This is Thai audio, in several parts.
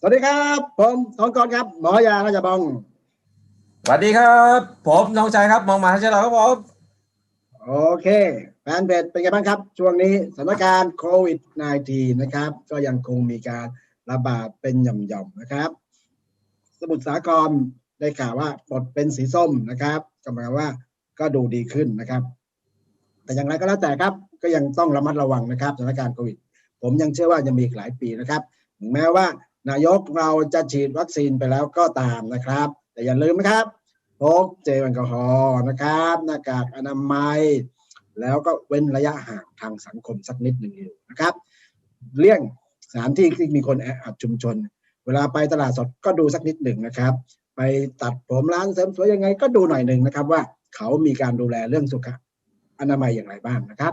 สวัสดีครับ ผมทองกรครับ หมอยาราชบองสวัสดีครับ ผมน้องชายครับมองมาให้เราครับผมโอเคแฟนเพจเป็นไงบ้างครับ ช่วงนี้สถานการณ์โควิด -19 นะครับ ก็ยังคงมีการระบาดเป็นหย่อมๆนะครับ สมุทรสาครได้ข่าวว่าปลดเป็นสีส้มนะครับก็หมายความว่าก็ดูดีขึ้นนะครับ แต่อย่างไรก็แล้วแต่ครับ ก็ยังต้องระมัดระวังนะครับสถานการณ์โควิด ผมยังเชื่อว่ายังมีอีกหลายปีนะครับถึงแม้ว่า นายกเราจะฉีดวัคซีนไปแล้วก็ตามนะครับ แต่อย่าลืมนะครับพกเจลแอลกอฮอล์นะครับหน้ากากอนามัย แล้วก็เว้นระยะห่างทางสังคมสักนิดหนึ่งอยู่นะครับ เลี่ยงสถานที่ที่มีคนแออัดชุมชน เวลาไปตลาดสดก็ดูสักนิดหนึ่งนะครับ ไปตัดผมร้านเสริมสวยยังไงก็ดูหน่อยหนึ่งนะครับว่าเขามีการดูแลเรื่องสุขอนามัยอย่างไรบ้างนะครับ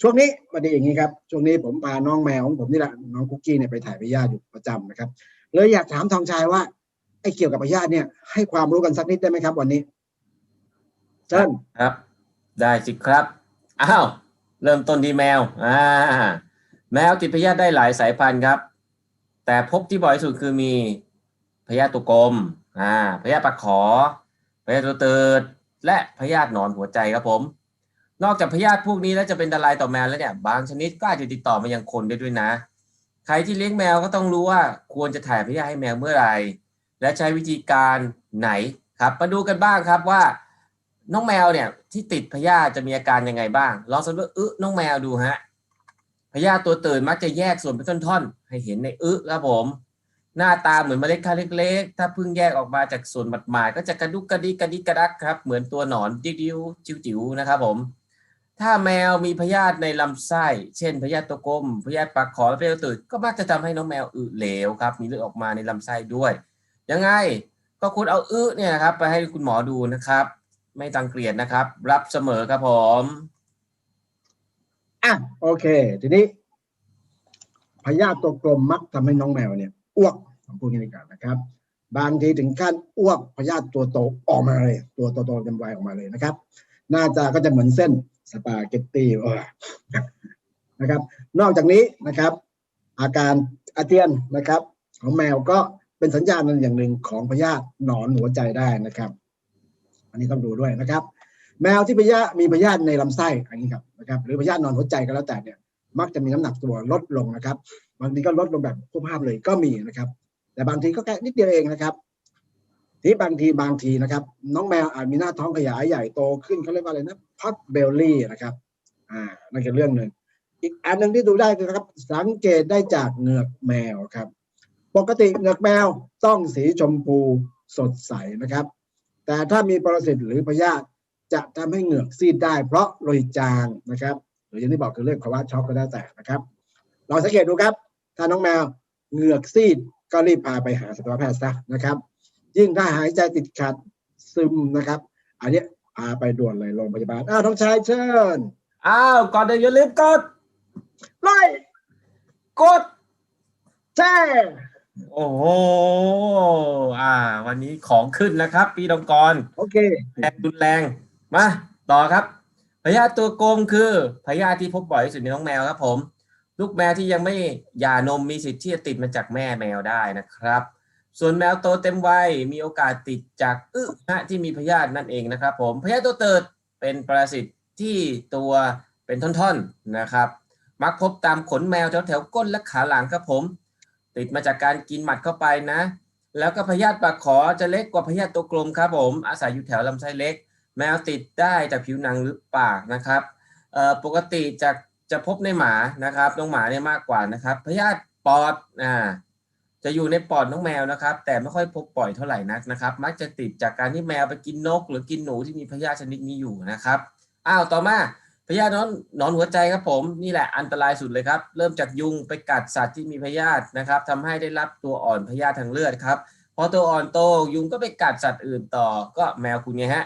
ช่วงนี้มาดีอย่างนี้ครับ ช่วงนี้ผมพาน้องแมวของผมนี่แหละน้องคุกกี้เนี่ยไปถ่ายพยาธิอยู่ประจำนะครับ เลยอยากถามทองชายว่าไอ้เกี่ยวกับพยาธิเนี่ย ให้ความรู้กันสักนิดได้ไหมครับ วันนี้เชิญครับ ได้สิครับอ้าวเริ่มต้นที่แมวอ่าแมวติดพยาธิได้หลายสายพันธุ์ครับ แต่พบที่บ่อยที่สุดคือมีพยาธิตัวกลมอ่าพยาธิปากขอพยาธิตัวเติดและพยาธิหนอนหัวใจครับผม นอกจากพยาธิพวกนี้แล้วจะเป็นอันตรายต่อแมวแล้วเนี่ย บางชนิดก็อาจจะติดต่อมายังคนได้ด้วยนะ ใครที่เลี้ยงแมวก็ต้องรู้ว่าควรจะถ่ายพยาธิให้แมวเมื่อไหร่และใช้วิธีการไหนครับ มาดูกันบ้างครับว่า น้องแมวเนี่ยที่ติดพยาธิจะมีอาการยังไงบ้างลองสำรวจอึน้องแมวดูฮะพยาธิตัวตื่นมักจะแยกส่วนเป็นท่อนๆ ให้เห็นในอึครับผม หน้าตาเหมือนเมล็ดข้าวเล็กๆ ถ้าเพิ่งแยกออกมาจากส่วนหมาดๆก็จะกระดุกกระดิกกระดิกกระดักครับ เหมือนตัวหนอนดิ้วๆจิ๋วๆนะครับผม ถ้าแมวมีพยาธิในลำไส้ เช่นพยาธิตัวกลมพยาธิปากขอและพยาธิตัวตื่นก็มักจะทำให้น้องแมวอึเหลวครับ มีเลือดออกมาในลำไส้ด้วย ยังไงก็คุณเอาอึเนี่ยครับ ไปให้คุณหมอดูนะครับ ไม่ตังเกลียดนะครับ รับเสมอครับผมอะโอเค ทีนี้พยาธิตัวกลมมักทำให้น้องแมวเนี่ยอ้วกผมพูดงี้ดีกว่านะครับ บางทีถึงขั้นอ้วกพยาธิตัวโตออกมาเลย ตัวโตๆเต็มวัยออกมาเลยนะครับ หน้าตาก็จะเหมือนเส้น สปาเกตตี้นะครับ นอกจากนี้นะครับ อาการอาเจียนนะครับ ของแมวก็เป็นสัญญาณอย่างหนึ่งของพยาธิหนอนหัวใจได้นะครับ อันนี้ต้องดูด้วยนะครับ แมวที่พยาธิมีพยาธิในลำไส้อันนี้ครับนะครับหรือพยาธินอนหัวใจก็แล้วแต่เนี่ย มักจะมีน้ำหนักตัวลดลงนะครับบางทีก็ลดลงแบบควบภาพเลยก็มีนะครับ แต่บางทีก็แค่นิดเดียวเองนะครับ ที่บางทีบางทีนะครับ น้องแมวอาจมีหน้าท้องขยายใหญ่โตขึ้นเขาเรียกว่าอะไรนะพัดเบลลี่นะครับ อ่านั่นคือเรื่องหนึ่งอีกอันหนึ่งที่ดูได้นะครับ สังเกตได้จากเหงือกแมวครับ ปกติเหงือกแมวต้องสีชมพูสดใสนะครับ แต่ถ้ามีปรสิตหรือพยาธิจะทำให้เหงือกซีดได้ เพราะโลหิตจางนะครับ หรืออย่างที่บอกคือเรื่องภาวะช็อกก็แล้แต่นะครับลองสังเกตดูครับ ถ้าน้องแมวเหงือกซีดก็รีบพาไปหาสัตวแพทย์ซะนะครับ ยิ่งถ้าหายใจติดขัดซึมนะครับ อันเนี้ยพาไปด่วนเลยโรงพยาบาลอ้าวท้องชายเชิญอ้าวก่อนเดี๋ยวอย่าลืมกดไล่กดแช่โอ้โหอ่า วันนี้ของขึ้นนะครับปีดองกรโอเคแรงรุนแรงมาต่อครับพยาธิตัวโกงคือพยาธิที่พบบ่อยที่สุดในน้องแมวครับผม ลูกแมวที่ยังไม่หย่านมมีสิทธิ์ที่จะติดมาจากแม่แมวได้นะครับ ส่วนแมวโตเต็มวัยมีโอกาสติดจากอึนะที่มีพยาธินั่นเองนะครับ ผมพยาธิตัวเติดเป็นปรสิตที่ตัวเป็นท่อนๆนะครับ มักพบตามขนแมวแถวๆก้นและขาหลังครับผม ติดมาจากการกินหมัดเข้าไปนะ แล้วก็พยาธิปากขอจะเล็กกว่าพยาธิตัวกลมครับผม อาศัยอยู่แถวลำไส้เล็ก แมวติดได้จากผิวหนังหรือปากนะครับปกติจะจะพบในหมานะครับน้องหมาเนี่ยมากกว่านะครับพยาธิปอดอ่า จะอยู่ในปอดน้องแมวนะครับ แต่ไม่ค่อยพบบ่อยเท่าไหร่นักนะครับ มักจะติดจากการที่แมวไปกินนก หรือกินหนูที่มีพยาธิชนิดนี้อยู่นะครับอ้าวต่อมาพยาธินอนนอนหัวใจครับผมนี่แหละอันตรายสุดเลยครับ เริ่มจากยุงไปกัดสัตว์ที่มีพยาธินะครับทำให้ได้รับตัวอ่อนพยาธิทางเลือดครับพอตัวอ่อนโตยุงก็ไปกัดสัตว์อื่นต่อ ก็แมวคุณไงฮะ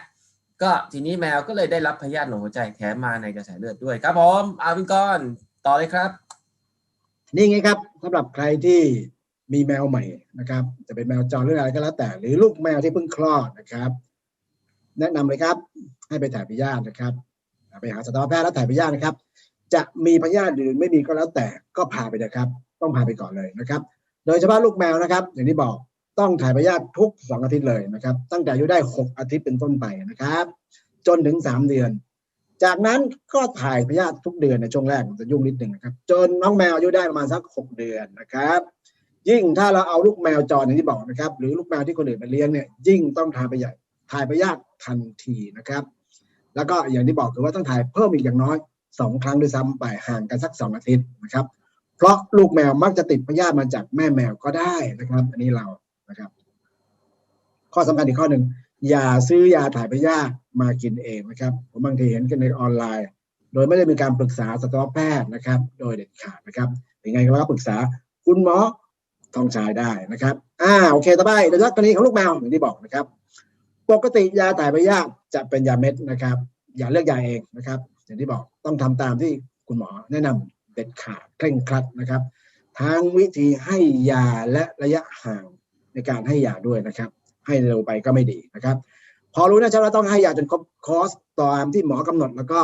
ก็ทีนี้แมวก็เลยได้รับพยาธิหนอนหัวใจแถมมาในกระแสเลือดด้วยครับผมอาวินกรต่อเลยครับ นี่ไงครับสำหรับใครที่ มีแมวใหม่นะครับ จะเป็นแมวจรหรืออะไรก็แล้วแต่ หรือลูกแมวที่เพิ่งคลอดนะครับ แนะนำเลยครับ ให้ไปถ่ายพยาธินะครับ ไปหาสัตวแพทย์แล้วถ่ายพยาธินะครับ จะมีพยาธิหรือไม่มีก็แล้วแต่ก็พาไปนะครับ ต้องพาไปก่อนเลยนะครับ โดยเฉพาะลูกแมวนะครับ อย่างที่บอกต้องถ่ายพยาธิทุกสองอาทิตย์เลยนะครับ ตั้งแต่อายุได้หกอาทิตย์เป็นต้นไปนะครับ จนถึงสามเดือน จากนั้นก็ถ่ายพยาธิทุกเดือนในช่วงแรกมันจะยุ่งนิดหนึ่งนะครับ จนน้องแมวอายุได้ประมาณสักหกเดือนนะครับ ยิ่งถ้าเราเอาลูกแมวจรอย่างที่บอกนะครับ หรือลูกแมวที่คนอื่นมาเลี้ยงเนี่ยยิ่งต้องถ่ายไปใหญ่ถ่ายพยาธิทันทีนะครับ แล้วก็อย่างที่บอกคือว่าต้องถ่ายเพิ่มอีกอย่างน้อยสองครั้งด้วยซ้ำไปห่างกันสักสองอาทิตย์นะครับ เพราะลูกแมวมักจะติดพยาธิมาจากแม่แมวก็ได้นะครับ อันนี้เรานะครับ ข้อสำคัญอีกข้อหนึ่งอย่าซื้อยาถ่ายพยาธิมากินเองนะครับผมบางทีเห็นกันในออนไลน์ โดยไม่ได้มีการปรึกษาสัตวแพทย์นะครับ โดยเด็ดขาดนะครับยังไงก็แล้วปรึกษาคุณหมอ ทองชายได้นะครับอ่าโอเคต่อไปโดยเฉพาะกรณีของลูกแมวอย่างที่บอกนะครับ ปกติยาถ่ายพยาธิจะเป็นยาเม็ดนะครับ อย่าเลือกยาเองนะครับ อย่างที่บอกต้องทำตามที่คุณหมอแนะนำเด็ดขาดเคร่งครัดนะครับทั้งวิธีให้ยาและระยะห่างในการให้ยาด้วยนะครับ ให้เร็วไปก็ไม่ดีนะครับ พอรู้นะครับว่าต้องให้ยาจนครบคอร์สตามที่หมอกำหนดแล้วก็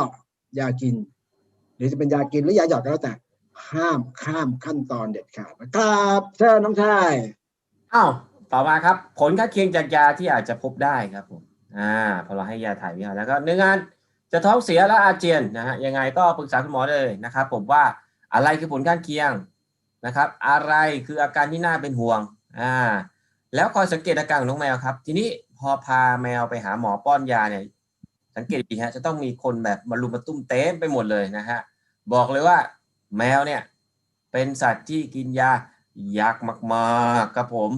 ยากิน หรือจะเป็นยากินหรือยาหยอดก็แล้วแต่ ห้ามข้ามขั้นตอนเด็ดขาดนะครับเชิญน้องชายอ้าวต่อมาครับ ผลข้างเคียงจากยาที่อาจจะพบได้ครับผมอ่าพอเราให้ยาถ่ายพยาธิแล้วก็หนึ่งงานจะท้องเสียและอาเจียนนะฮะยังไงก็ปรึกษาคุณหมอเลยนะครับ ผมว่าอะไรคือผลข้างเคียงนะครับ อะไรคืออาการที่น่าเป็นห่วงอ่าแล้วคอยสังเกตอาการของน้องแมวครับ ทีนี้พอพาแมวไปหาหมอป้อนยาเนี่ย สังเกตดีฮะจะต้องมีคนแบบมารุมมาตุ้มเต็มไปหมดเลยนะฮะบอกเลยว่า แมวเนี่ย เป็นสัตว์ที่กินยายากมากๆครับผม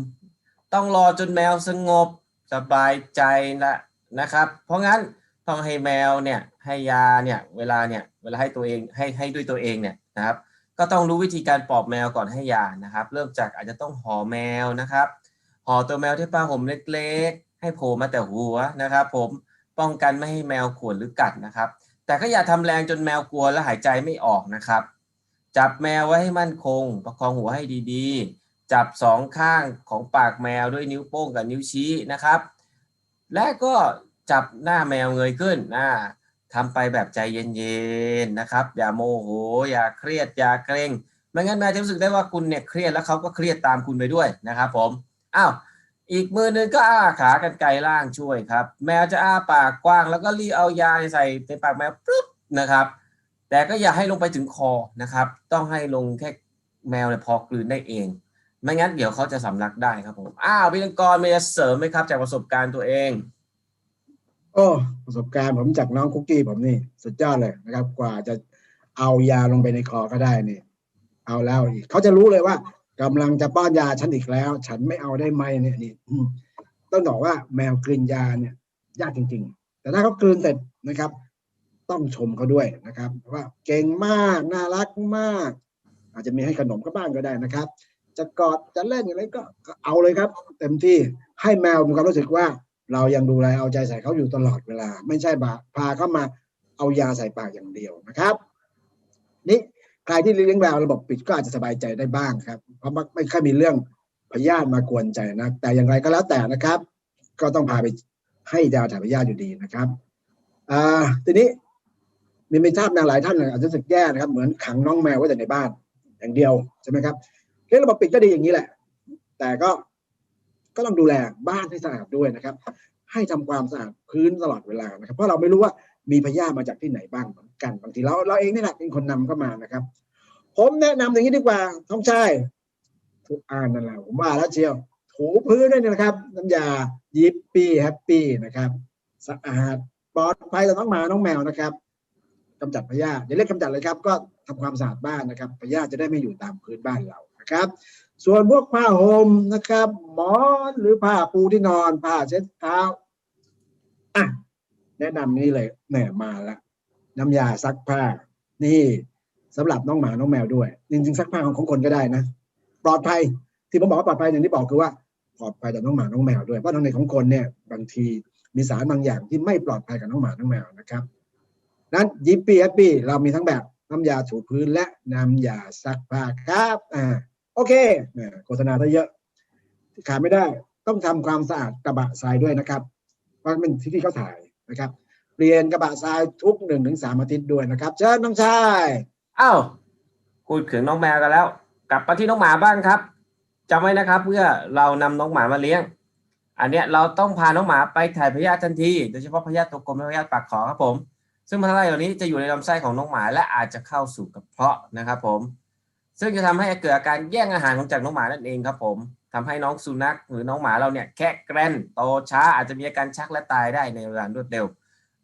ต้องรอจนแมวสงบสบายใจนะนะครับ เพราะงั้นต้องให้แมวเนี่ยให้ยาเนี่ยเวลาเนี่ยเวลาให้ตัวเองให้ให้ด้วยตัวเองเนี่ยนะครับ ก็ต้องรู้วิธีการปลอบแมวก่อนให้ยานะครับ เริ่มจากอาจจะต้องห่อแมวนะครับห่อตัวแมวที่ผ้าห่มเล็กๆ ให้โผล่มาแต่หัวนะครับ ผมป้องกันไม่ให้แมวข่วนหรือกัดนะครับ แต่ก็อย่าทำแรงจนแมวกลัวและหายใจไม่ออกนะครับ จับแมวไว้ให้มั่นคง ประคองหัวให้ดีๆ จับสองข้างของปากแมวด้วยนิ้วโป้งกับนิ้วชี้นะครับ และก็จับหน้าแมวเงยขึ้นนะทำไปแบบใจเย็นๆนะครับ อย่าโมโห อย่าเครียด อย่าเกรงไม่งั้นแมวจะรู้สึกได้ว่าคุณเนี่ยเครียดแล้วเขาก็เครียดตามคุณไปด้วยนะครับ ผมอ้าวอีกมือหนึงก็อ้าขากันไกลล่างช่วยครับ แมวจะอ้าปากกว้าง แล้วก็รีเอายาใส่ในปากแมวปุ๊บนะครับ แต่ก็อย่าให้ลงไปถึงคอนะครับ ต้องให้ลงแค่แมวเนี่ยพอกลืนได้เอง ไม่งั้นเดี๋ยวเขาจะสำลักได้ครับผมอ้าวพี่ลังกรมีจะเสริมไหมครับ จากประสบการณ์ตัวเองโอ้ประสบการณ์ผมจากน้องคุกกี้ผมนี่ สุดยอดเลยนะครับ กว่าจะเอายาลงไปในคอก็ได้นี่ เอาแล้วอีกเขาจะรู้เลยว่ากำลังจะป้อนยาฉันอีกแล้ว ฉันไม่เอาได้ไหมเนี่ยนี่ต้องบอกว่าแมวกลืนยาเนี่ย ยากจริง ๆ แต่ถ้าเขากลืนเสร็จนะครับ ต้องชมเขาด้วยนะครับ ว่าเก่งมากน่ารักมาก อาจจะมีให้ขนมก็บ้างก็ได้นะครับ จะกอดจะเล่นอะไรก็เอาเลยครับ เต็มที่ให้แมวมีความรู้สึกว่า เรายังดูแลเอาใจใส่เขาอยู่ตลอดเวลา ไม่ใช่บาพาเข้ามาเอายาใส่ปากอย่างเดียวนะครับ นี่ใครที่เลี้ยงแมวระบบปิดก็อาจจะสบายใจได้บ้างครับ เพราะไม่ค่อยมีเรื่องพยาธิมากวนใจนะ แต่อย่างไรก็แล้วแต่นะครับ ก็ต้องพาไปให้ยาถ่ายพยาธิอยู่ดีนะครับ อ่า ทีนี้ มีมีท่านหลายท่านอาจจะรู้สึกแย่นะครับ เหมือนขังน้องแมวไว้แต่ในบ้าน อย่างเดียวใช่ไหมครับเรื่องระบบปิดก็ดีอย่างนี้แหละ แต่ก็ก็ต้องดูแลบ้านให้สะอาดด้วยนะครับ ให้ทำความสะอาดพื้นตลอดเวลานะครับ เพราะเราไม่รู้ว่ามีพยาธิมาจากที่ไหนบ้างเหมือนกันบางทีเราเราเองนี่แหละเป็นคนนำเข้ามานะครับ ผมแนะนำอย่างนี้ดีกว่าท้องชายทุกอ่านนั่นแหละผมว่าแล้วเชียวถูพื้นด้วยนะครับ น้ำยายิปปี้แฮปปี้นะครับ สะอาดปลอดภัยต่อน้องหมาน้องแมวนะครับ กำจัดพยาธิอย่าเรียกกำจัดเลยครับ ก็ทำความสะอาดบ้านนะครับพยาธิจะได้ไม่อยู่ตามพื้นบ้านเรานะครับ ส่วนพวกผ้าห่มนะครับ หมอนหรือผ้าปูที่นอนผ้าเช็ดเท้าอะแนะนำนี่เลยแหมมาละน้ำยาซักผ้า นี่สำหรับน้องหมาน้องแมวด้วยจริงๆซักผ้าของของคนก็ได้นะปลอดภัยที่ผมบอกว่าปลอดภัยอย่างที่บอกคือว่าปลอดภัยต่อน้องหมาน้องแมวด้วยเพราะทางในของคนเนี่ยบางทีมีสารบางอย่างที่ไม่ปลอดภัยกับน้องหมาน้องแมวนะครับ นั้นยิปปี้แฮปปี้เรามีทั้งแบบน้ำยาถูพื้นและน้ำยาซักผ้าครับอ่าโอเคโฆษณาได้เยอะขาดไม่ได้ต้องทำความสะอาดกระบะทรายด้วยนะครับเพราะเป็นที่ที่เขาถ่ายนะครับเปลี่ยนกระบะทรายทุกหนึ่งถึงสามอาทิตย์ด้วยนะครับเชิญน้องชายอ้าวพูดถึงน้องแมวกันแล้ว กลับมาที่น้องหมาบ้างครับจำไว้นะครับ เพื่อเรานำน้องหมามาเลี้ยง อันเนี้ยเราต้องพาน้องหมาไปถ่ายพยาธิทันที โดยเฉพาะพยาธิตัวกลมและพยาธิปากขอครับผม ซึ่งพยาธิเหล่านี้จะอยู่ในลำไส้ของน้องหมาและอาจจะเข้าสู่กระเพาะนะครับผม ซึ่งจะทำให้เกิดอาการแย่งอาหารของจากน้องหมานั่นเองครับผมทำให้น้องสุนัขหรือน้องหมาเราเนี่ยแค่แกรนโตช้าอาจจะมีอาการชักและตายได้ในเวลารวดเร็ว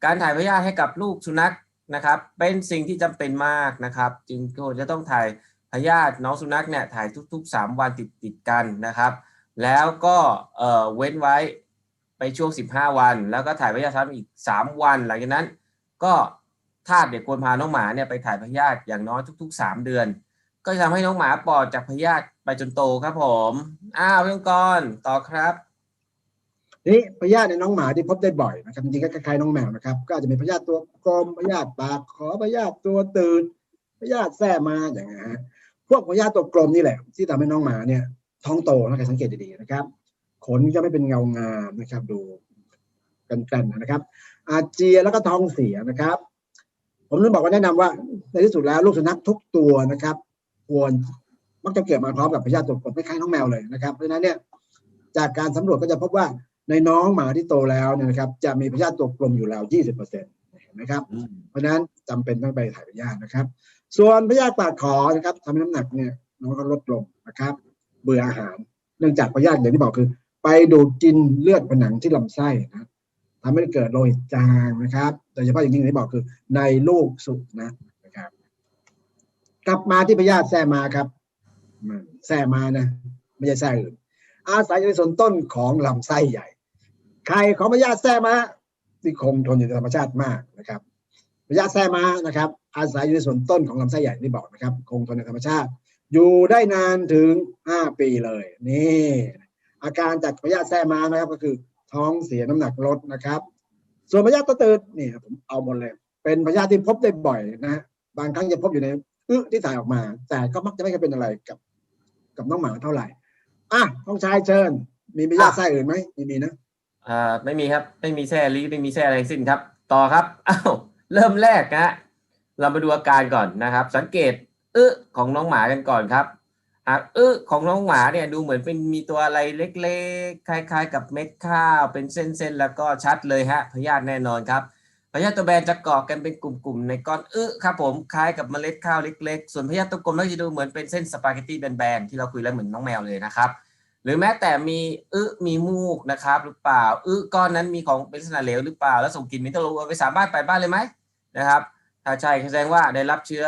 การถ่ายพยาธิให้กับลูกสุนัขนะครับ เป็นสิ่งที่จำเป็นมากนะครับ จึงควรจะต้องถ่ายพยาธิน้องสุนัขเนี่ยถ่ายทุก ๆ 3 วันติดติดกันนะครับ แล้วก็เอ่อเว้นไว้ไปช่วง 15 วัน แล้วก็ถ่ายพยาธิซ้ำอีก 3 วันหลังจากนั้น ก็ทาสเด็กควรพาน้องหมาเนี่ยไปถ่ายพยาธิอย่างน้อยทุก ๆ 3 เดือน ก็จะทำให้น้องหมาปลอดจากพยาธิไปจนโตครับผมอ้าวเรื่องก่อนต่อครับนี้พยาธิในน้องหมาที่พบได้บ่อยนะครับจริงๆก็คล้ายๆน้องแมวนะครับ ก็อาจจะมีพยาธิตัวกลมพยาธิปากขอพยาธิตัวตื่นพยาธิแทรมาอย่างเงี้ยฮะพวกพยาธิตัวกลมนี่แหละ ที่ทำให้น้องหมาเนี่ย ท้องโตนะใครสังเกตดีๆนะครับ ขนจะไม่เป็นเงางามนะครับ ดูกันกันๆนะครับ อาเจียนแล้วก็ท้องเสียนะครับ ผมต้องบอกว่าแนะนำว่าในที่สุดแล้วลูกสุนัขทุกตัวนะครับ ควรมักจะเกิดมาพร้อมกับพยาธิตัวกลมคล้ายๆน้องแมวเลยนะครับ เพราะฉะนั้นเนี่ยจากการสำรวจก็จะพบว่าในน้องหมาที่โตแล้วเนี่ยนะครับ จะมีพยาธิตัวกลมอยู่แล้ว 20%เห็นไหมครับ เพราะฉะนั้นจำเป็นต้องไปถ่ายพยาธินะครับ ส่วนพยาธิปากขอนะครับทำให้น้ำหนักเนี่ยน้องก็ลดลงนะครับ เบื่ออาหาร เนื่องจากพยาธิอย่างที่บอกคือ ไปดูดกินเลือดผนังที่ลำไส้นะ ทำให้เกิดโลหิตจางนะครับ โดยเฉพาะอย่างยิ่งที่บอกคือในลูกสุนัขนะครับ กลับมาที่พยาธิแทรมาครับอืมแทรมานะ ไม่ใช่แทรอื่น อาศัยอยู่ในส่วนต้นของลำไส้ใหญ่ ไข่ของพยาธิแทรมาที่คงทนอยู่ในธรรมชาติมากนะครับพยาธิแทรมานะครับ อาศัยอยู่ในส่วนต้นของลำไส้ใหญ่ที่บอกนะครับ คงทนในธรรมชาติ อยู่ได้นานถึง 5 ปีเลย นี่อาการจากพยาธิแทรมานะครับ ก็คือ ท้องเสียน้ำหนักลดนะครับ ส่วนพยาธิตัวตืดนี่ผมเอาหมดเลย เป็นพยาธิที่พบได้บ่อยนะบางครั้งจะพบอยู่ในอึที่ถ่ายออกมา แต่ก็มักจะไม่เคยเป็นอะไรกับกับน้องหมาเท่าไหร่อะต้องชายเชิญ มีพยาธิไส้อื่นไหมไม่มีนะอ่าไม่มีครับ ไม่มีแซ่ลีไม่มีแซ่อะไรทั้งสิ้นครับ ต่อครับอ้าวเริ่มแรกนะฮะเรามาดูอาการก่อนนะครับ สังเกตอึของน้องหมากันก่อนครับ หากอึของน้องหมาเนี่ยดูเหมือนเป็นมีตัวอะไรเล็กๆ คล้าย ๆ กับเม็ดข้าว เป็นเส้นๆ แล้วก็ชัดเลยฮะพยาธิแน่นอนครับพยาธิตัวแบนจะเกาะกันเป็นกลุ่มๆในก้อนอึครับผมคล้ายกับเมล็ดข้าวเล็ก ๆ ส่วนพยาธิตัวกลมก็จะดูเหมือนเป็นเส้นสปาเกตตี้แบนๆที่เราคุยแล้วเหมือนน้องแมวเลยนะครับ หรือแม้แต่มีอึมีมูกนะครับหรือเปล่าอึก้อนนั้นมีของเป็นลักษณะเหลวหรือเปล่า แล้วส่งกลิ่นมินทะลุเอาไปสามารถไปบ้านเลยไหมนะครับถ้าใช่แสดงว่าได้รับเชื้อ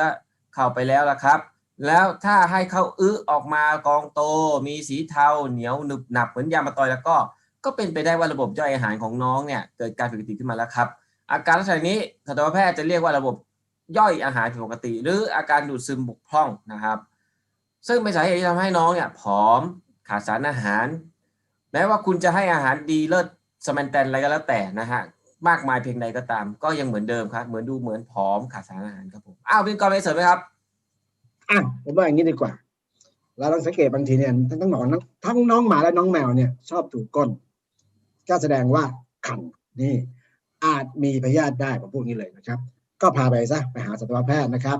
เข้าไปแล้วละครับ แล้วถ้าให้เขาอึอออกมากองโต มีสีเทาเหนียวหนึบหนับเหมือนยามาตอยแล้วก็ ก็เป็นไปได้ว่าระบบย่อยอาหารของน้องเนี่ยเกิดการผิดปกติขึ้นมาแล้วครับ อาการลักษณะนี้สัตวแพทย์จะเรียกว่าระบบย่อยอาหารผิดปกติ หรืออาการดูดซึมบกพร่องนะครับ ซึ่งเป็นสาเหตุที่ทำให้น้องเนี่ยผอมขาดสารอาหาร แม้ว่าคุณจะให้อาหารดีเลิศสแมนแตนอะไรก็แล้วแต่นะฮะมากมายเพียงใดก็ตาม ก็ยังเหมือนเดิมครับ เหมือนดูเหมือนผอมขาดสารอาหารครับผมอ้าวพี่กรณ์ไปเสริมไหมครับ อะผมว่าอย่างนี้ดีกว่า เราลองสังเกตบางทีเนี่ยทั้งน้องหมาทั้งน้องหมาและน้องแมวเนี่ย ชอบถูกก้น ก็แสดงว่าขันนี่ อาจมีพยาธิได้ผมพูดอย่างนี้เลยนะครับ ก็พาไปซะไปหาสัตวแพทย์นะครับ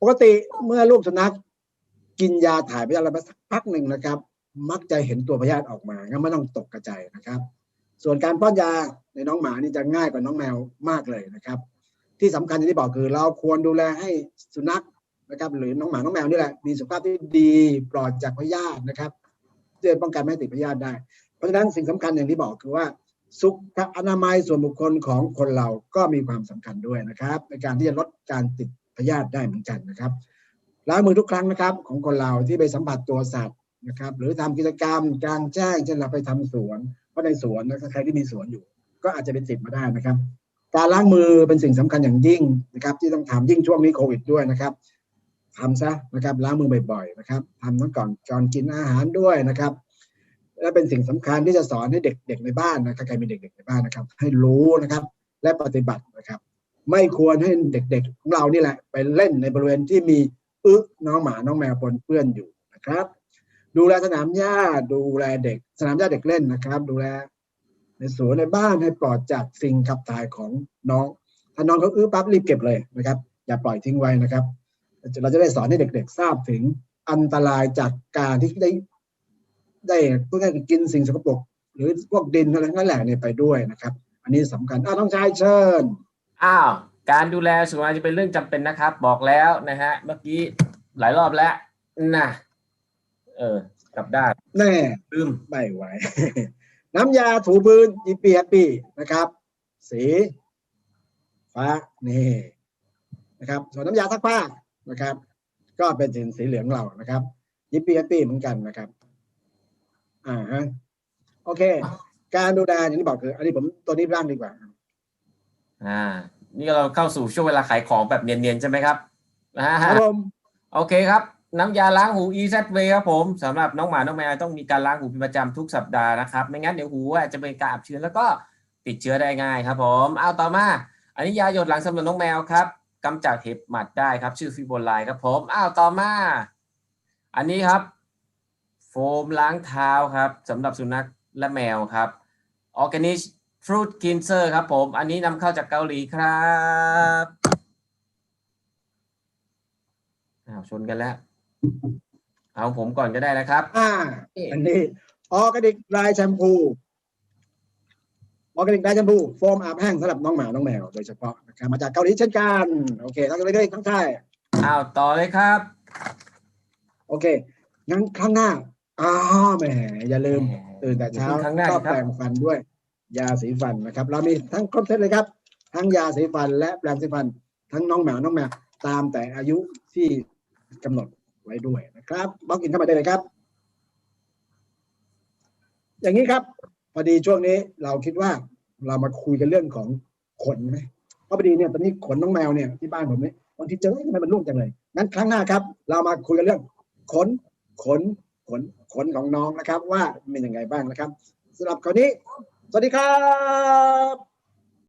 ปกติเมื่อลูกสุนัขกินยาถ่ายพยาธิแล้วไปสักพักหนึ่งนะครับ มักจะเห็นตัวพยาธิออกมางั้นไม่ต้องตกกระจายนะครับ ส่วนการป้อนยาในน้องหมานี่จะง่ายกว่าน้องแมวมากเลยนะครับ ที่สำคัญอย่างที่บอกคือ เราควรดูแลให้สุนัข นะครับหรือน้องหมาน้องแมวนี่แหละมีสุขภาพที่ดีปลอดจากพยาธินะครับเพื่อป้องกันไม่ให้ติดพยาธิได้ เพราะฉะนั้นสิ่งสำคัญอย่างที่บอกคือว่า สุขอนามัยส่วนบุคคลของคนเราก็มีความสำคัญด้วยนะครับ ในการที่จะลดการติดพยาธิได้เหมือนกันนะครับล้างมือทุกครั้งนะครับ ของคนเราที่ไปสัมผัสตัวสัตว์นะครับหรือทำกิจกรรมกลางแจ้งเช่นเราไปทำสวน เพราะในสวนนะใครที่มีสวนอยู่ ก็อาจจะเป็นติดมาได้นะครับ การล้างมือเป็นสิ่งสำคัญอย่างยิ่งนะครับ ที่ต้องทำยิ่งช่วงนี้โควิดด้วยนะครับ ทำซะนะครับล้างมือบ่อยๆนะครับทำตั้งก่อนก่อนกินอาหารด้วยนะครับและเป็นสิ่งสำคัญที่จะสอนให้เด็กๆในบ้านนะครับใครมีเด็กๆในบ้านนะครับ ให้รู้นะครับและปฏิบัตินะครับ ไม่ควรให้เด็กๆของเรานี่แหละ ไปเล่นในบริเวณที่มีอึน้องหมาน้องแมวปนเปื้อนอยู่นะครับ ดูแลสนามหญ้าดูแลเด็ก สนามหญ้าเด็กเล่นนะครับ ดูแลในสวนในบ้านให้ปลอดจากสิ่งขับถ่ายของน้อง ถ้าน้องเขาอื้อปั๊บรีบเก็บเลยนะครับ อย่าปล่อยทิ้งไว้นะครับ เราจะได้สอนให้เด็กๆ ทราบถึงอันตรายจากการที่ได้ ได้พวกนี้กินสิ่งสกปรกหรือพวกดินอะไรทั้งนั้นแหละเนี่ยไปด้วยนะครับ อันนี้สำคัญอ้าวน้องชายเชิญอ้าวการดูแลสุขภาพจะเป็นเรื่องจำเป็นนะครับ บอกแล้วนะฮะเมื่อกี้หลายรอบแล้วนะเออกลับได้านแน่ลืมไม่ไหวน้ำยาถูพื้นยีเปียปีนะครับ สีฟ้านี่นะครับส่วนน้ำยาซักผ้า นะครับ ก็เป็นสีสีเหลืองเรานะครับยีเปียปีเหมือนกันนะครับ อ่าฮะโอเค การดูแลอย่างที่บอกคือ อันนี้ผมตัวนี้ร่างดีกว่า อ่า นี่เราเข้าสู่ช่วงเวลาขายของแบบเนียนๆใช่ไหมครับนะคฮะรับผมโอเคครับน้ำยาล้างหู EZ Way ครับผมสำหรับน้องหมา น้องแมวต้องมีการล้างหูเป็นประจำทุกสัปดาห์นะครับ ไม่งั้นเดี๋ยวหูอาจจะเป็นการอับชื้นแล้วก็ติดเชื้อได้ง่ายครับผม เอาต่อมา อันนี้ยาหยดหลังสำหรับน้องแมวครับ กำจัดเห็บหมัดได้ครับ ชื่อฟิโบไลครับผมอ้าวต่อมา อันนี้ครับ โฟมล้างเท้าครับสำหรับสุนัขและแมวครับ Organic Fruit Cleanser ครับผม อันนี้นำเข้าจากเกาหลีครับอ้าวชนกันแล้ว เอาผมก่อนก็ได้นะครับ อ่า อันนี้ออร์แกนิกไดร์แชมพู ออร์แกนิกไดร์แชมพูโฟมอาบแห้งสำหรับน้องหมาน้องแมวโดยเฉพาะนะครับมาจากเกาหลีเช่นกันโอเคทั้งเลยทั้งไทยอ้าวต่อเลยครับ โอเคงั้นครั้งหน้าอ้าแหมอย่าลืมตื่นแต่เช้าครั้งหน้าก็ครับ แปรงฟันด้วย ยาสีฟันนะครับ เรามีทั้งครบเซตเลยครับ ทั้งยาสีฟันและแปรงสีฟัน ทั้งน้องหมาน้องแมวตามแต่อายุที่กำหนดไว้ด้วยนะครับบล็อกอินเข้ามาได้เลยครับ อย่างนี้ครับ พอดีช่วงนี้เราคิดว่าเรามาคุยกันเรื่องของขนไหมเพราะพอดีเนี่ยตอนนี้ขนน้องแมวเนี่ยที่บ้านผมเนี่ยบางทีเจอทำไมมันร่วงจังเลยงั้นครั้งหน้าครับ เรามาคุยกันเรื่องขนขนขนขนของน้องนะครับ ว่าเป็นยังไงบ้างนะครับสำหรับคราวนี้ สวัสดีครับ